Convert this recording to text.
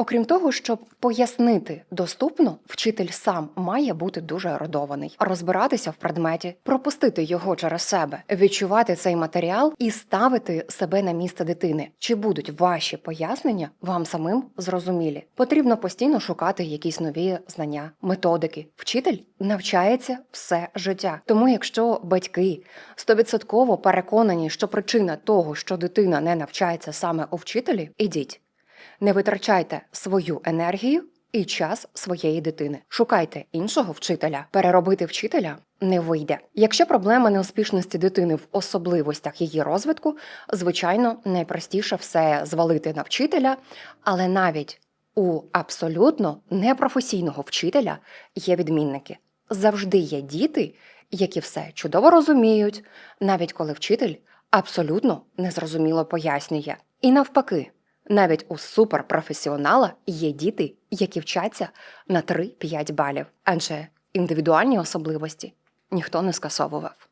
Окрім того, щоб пояснити доступно, вчитель сам має бути дуже ерудований, розбиратися в предметі, пропустити його через себе, відчувати цей матеріал і ставити себе на місце дитини. Чи будуть ваші пояснення вам самим зрозумілі? Потрібно постійно шукати якісь нові знання, методики. Вчитель навчається все життя. Тому, якщо батьки стовідсотково переконані, що причина того, що дитина не навчається саме у вчителі, ідіть. Не витрачайте свою енергію і час своєї дитини. Шукайте іншого вчителя. Переробити вчителя не вийде. Якщо проблема неуспішності дитини в особливостях її розвитку, звичайно, найпростіше все звалити на вчителя, але навіть у абсолютно непрофесійного вчителя є відмінники. Завжди є діти, які все чудово розуміють, навіть коли вчитель абсолютно незрозуміло пояснює. І навпаки, навіть у суперпрофесіонала є діти, які вчаться на 3-5 балів, адже індивідуальні особливості ніхто не скасовував.